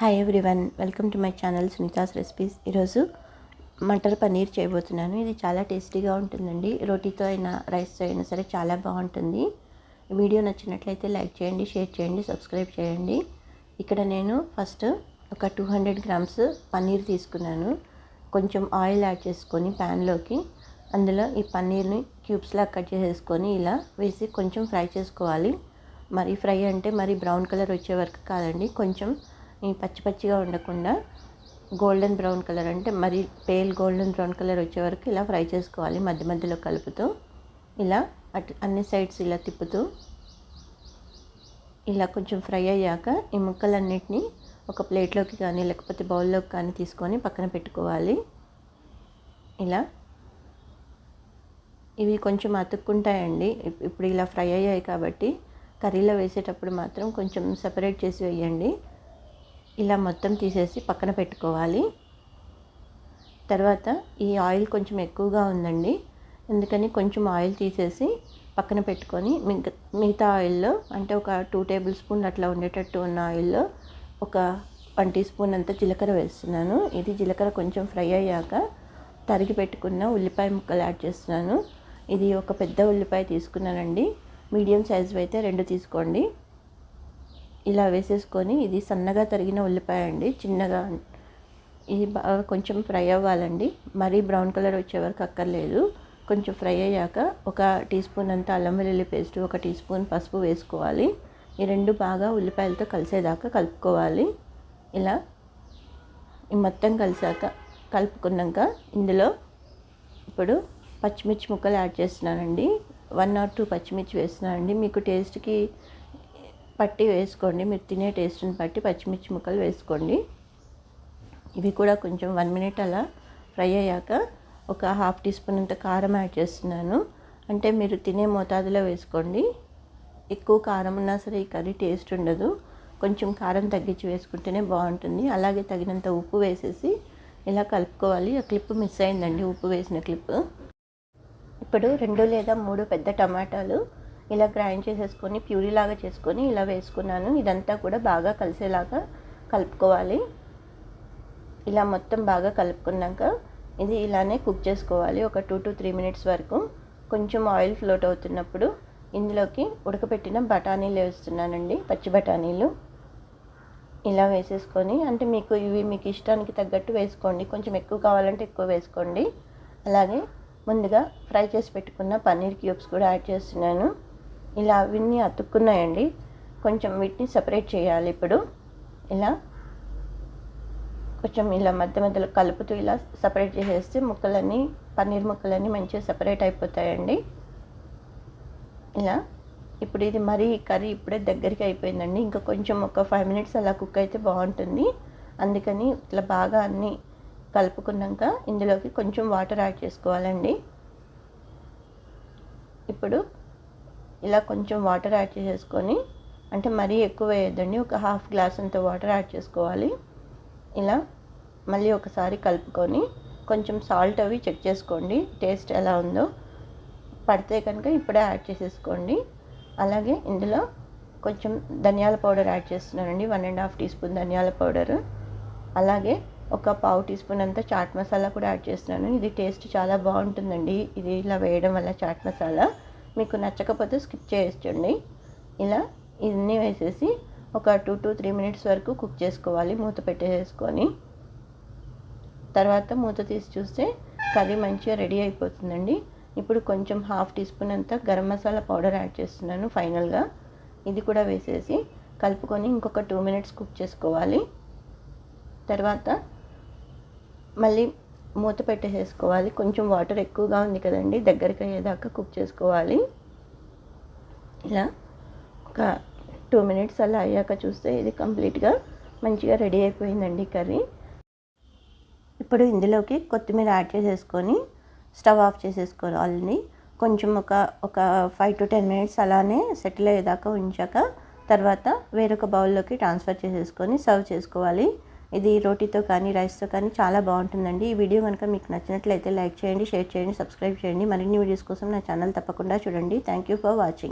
Hi everyone welcome to my channel Sunitha's recipes ఈరోజు మటర్ పన్నీర్ చేయబోతున్నాను. ఇది చాలా టేస్టీగా ఉంటుందండి. రోటీతో అయినా రైస్తో అయినా సరే చాలా బాగుంటుంది. వీడియో నచ్చినట్లయితే లైక్ చేయండి షేర్ చేయండి సబ్స్క్రైబ్ చేయండి. ఇక్కడ నేను ఫస్ట్ ఒక టూ హండ్రెడ్ గ్రామ్స్ పన్నీర్ తీసుకున్నాను. కొంచెం ఆయిల్ యాడ్ చేసుకొని ప్యాన్లోకి అందులో ఈ పన్నీర్ని క్యూబ్స్లా కట్ చేసేసుకొని ఇలా వేసి కొంచెం ఫ్రై చేసుకోవాలి. మరి ఫ్రై అంటే మరి బ్రౌన్ కలర్ వచ్చే వరకు కాదండి. కొంచెం పచ్చి పచ్చిగా ఉండకుండా గోల్డెన్ బ్రౌన్ కలర్ అంటే మరి పేల్ గోల్డెన్ బ్రౌన్ కలర్ వచ్చే వరకు ఇలా ఫ్రై చేసుకోవాలి మధ్య మధ్యలో కలుపుతూ. ఇలా అటు అన్ని సైడ్స్ ఇలా తిప్పుతూ. ఇలా కొంచెం ఫ్రై అయ్యాక ఈ ముక్కలన్నిటినీ ఒక ప్లేట్లోకి కానీ లేకపోతే బౌల్లోకి కానీ తీసుకొని పక్కన పెట్టుకోవాలి. ఇలా. ఇవి కొంచెం అతుక్కుంటాయండి. ఇప్పుడు ఇలా ఫ్రై అయ్యాయి కాబట్టి కర్రీలో వేసేటప్పుడు మాత్రం కొంచెం సపరేట్ చేసి వేయండి. ఇలా మొత్తం తీసేసి పక్కన పెట్టుకోవాలి. తర్వాత ఈ ఆయిల్ కొంచెం ఎక్కువగా ఉందండి. అందుకని కొంచెం ఆయిల్ తీసేసి పక్కన పెట్టుకొని మిగతా ఆయిల్లో అంటే ఒక టూ టేబుల్ స్పూన్ అట్లా ఉండేటట్టు ఉన్న ఆయిల్లో ఒక వన్ టీ స్పూన్ అంత జీలకర్ర వేస్తున్నాను. ఇది జీలకర్ర కొంచెం ఫ్రై అయ్యాక తరిగి పెట్టుకున్న ఉల్లిపాయ ముక్కలు యాడ్ చేస్తున్నాను. ఇది ఒక పెద్ద ఉల్లిపాయ తీసుకున్నానండి. మీడియం సైజు అయితే రెండు తీసుకోండి. ఇలా వేసేసుకొని ఇది సన్నగా తరిగిన ఉల్లిపాయ అండి చిన్నగా ఇది బాగా కొంచెం ఫ్రై అవ్వాలండి. మరీ బ్రౌన్ కలర్ వచ్చే వరకు అక్కర్లేదు. కొంచెం ఫ్రై అయ్యాక ఒక టీ స్పూన్ అంత అల్లం వెల్లుల్లి పేస్ట్ ఒక టీ స్పూన్ పసుపు వేసుకోవాలి. ఈ రెండు బాగా ఉల్లిపాయలతో కలిసేదాకా కలుపుకోవాలి. ఇలా ఈ మొత్తం కలిసాక కలుపుకున్నాక ఇందులో ఇప్పుడు పచ్చిమిర్చి ముక్కలు యాడ్ చేస్తున్నానండి. వన్ ఆర్ టూ పచ్చిమిర్చి వేస్తున్నానండి. మీకు టేస్ట్కి పట్టి వేసుకోండి. మీరు తినే టేస్ట్ని బట్టి పచ్చిమిర్చి ముక్కలు వేసుకోండి. ఇవి కూడా కొంచెం వన్ మినిట్ అలా ఫ్రై అయ్యాక ఒక హాఫ్ టీ స్పూన్ అంత కారం యాడ్ చేస్తున్నాను. అంటే మీరు తినే మోతాదులో వేసుకోండి. ఎక్కువ కారం ఉన్నా సరే ఈ కర్రీ టేస్ట్ ఉండదు. కొంచెం కారం తగ్గించి వేసుకుంటేనే బాగుంటుంది. అలాగే తగినంత ఉప్పు వేసేసి ఇలా కలుపుకోవాలి. ఆ క్లిప్ మిస్ అయిందండి ఉప్పు వేసిన క్లిప్. ఇప్పుడు రెండు లేదా మూడు పెద్ద టమాటాలు ఇలా గ్రైండ్ చేసేసుకొని ప్యూరీ లాగా చేసుకొని ఇలా వేసుకున్నాను. ఇదంతా కూడా బాగా కలిసేలాగా కలుపుకోవాలి. ఇలా మొత్తం బాగా కలుపుకున్నాక ఇది ఇలానే కుక్ చేసుకోవాలి. ఒక టూ టు త్రీ మినిట్స్ వరకు. కొంచెం ఆయిల్ ఫ్లోట్ అవుతున్నప్పుడు ఇందులోకి ఉడకపెట్టిన బఠానీలు వేస్తున్నానండి పచ్చి బఠానీలు. ఇలా వేసేసుకొని అంటే మీకు ఇవి మీకు ఇష్టానికి తగ్గట్టు వేసుకోండి. కొంచెం ఎక్కువ కావాలంటే ఎక్కువ వేసుకోండి. అలాగే ముందుగా ఫ్రై చేసి పెట్టుకున్న పన్నీర్ క్యూబ్స్ కూడా యాడ్ చేస్తున్నాను. ఇలా అవన్నీ అతుక్కున్నాయండి. కొంచెం వీటిని సపరేట్ చేయాలి ఇప్పుడు. ఇలా కొంచెం ఇలా మధ్య మధ్యలో కలుపుతూ ఇలా సపరేట్ చేసేస్తే ముక్కలన్నీ పన్నీర్ ముక్కలన్నీ మంచిగా సపరేట్ అయిపోతాయండి. ఇలా ఇప్పుడు ఇది మరీ కర్రీ ఇప్పుడే దగ్గరికి అయిపోయిందండి. ఇంకా కొంచెం ఒక ఫైవ్ మినిట్స్ అలా కుక్ అయితే బాగుంటుంది. అందుకని ఇట్లా బాగా అన్నీ కలుపుకున్నాక ఇందులోకి కొంచెం వాటర్ యాడ్ చేసుకోవాలండి. ఇప్పుడు ఇలా కొంచెం వాటర్ యాడ్ చేసేసుకొని అంటే మరీ ఎక్కువ వేయద్దండి ఒక హాఫ్ గ్లాస్ అంత వాటర్ యాడ్ చేసుకోవాలి. ఇలా మళ్ళీ ఒకసారి కలుపుకొని కొంచెం సాల్ట్ అవి చెక్ చేసుకోండి టేస్ట్ ఎలా ఉందో. పడితే కనుక ఇప్పుడే యాడ్ చేసేసుకోండి. అలాగే ఇందులో కొంచెం ధనియాల పౌడర్ యాడ్ చేస్తున్నానండి one and half teaspoon ధనియాల పౌడర్. అలాగే ఒక పావు టీ స్పూన్ అంతా చాట్ మసాలా కూడా యాడ్ చేస్తున్నాను. ఇది టేస్ట్ చాలా బాగుంటుందండి ఇది ఇలా వేయడం వల్ల చాట్ మసాలా. మీకు నచ్చకపోతే స్కిప్ చేయొచ్చండి ఇలా ఇవన్నీ వేసేసి ఒక టూ టు త్రీ మినిట్స్ వరకు కుక్ చేసుకోవాలి మూత పెట్టేసుకొని. తర్వాత మూత తీసి చూస్తే కర్రీ మంచిగా రెడీ అయిపోతుందండి. ఇప్పుడు కొంచెం హాఫ్ టీ స్పూన్ అంతా గరం మసాలా పౌడర్ యాడ్ చేస్తున్నాను ఫైనల్గా. ఇది కూడా వేసేసి కలుపుకొని ఇంకొక టూ మినిట్స్ కుక్ చేసుకోవాలి. తర్వాత మళ్ళీ మూత పెట్టేసేసుకోవాలి. కొంచెం వాటర్ ఎక్కువగా ఉంది కదండి దగ్గరికి అయ్యేదాకా కుక్ చేసుకోవాలి. ఇలా ఒక టూ మినిట్స్ అలా అయ్యాక చూస్తే ఇది కంప్లీట్గా మంచిగా రెడీ అయిపోయిందండి కర్రీ. ఇప్పుడు ఇందులోకి కొత్తిమీర యాడ్ చేసేసుకొని స్టవ్ ఆఫ్ చేసేసుకోవాలి కొంచెం ఒక ఒక ఫైవ్ టు టెన్ మినిట్స్ అలానే సెటిల్ అయ్యేదాకా ఉంచాక తర్వాత వేరొక బౌల్లోకి ట్రాన్స్ఫర్ చేసేసుకొని సర్వ్ చేసుకోవాలి. ఇది రోటీతో కానీ రైస్తో కానీ చాలా బాగుంటుందండి. ఈ వీడియో కనుక మీకు నచ్చినట్లయితే లైక్ చేయండి షేర్ చేయండి సబ్స్క్రైబ్ చేయండి. మరిన్ని వీడియోస్ కోసం నా ఛానల్ తప్పకుండా చూడండి. Thank you for watching.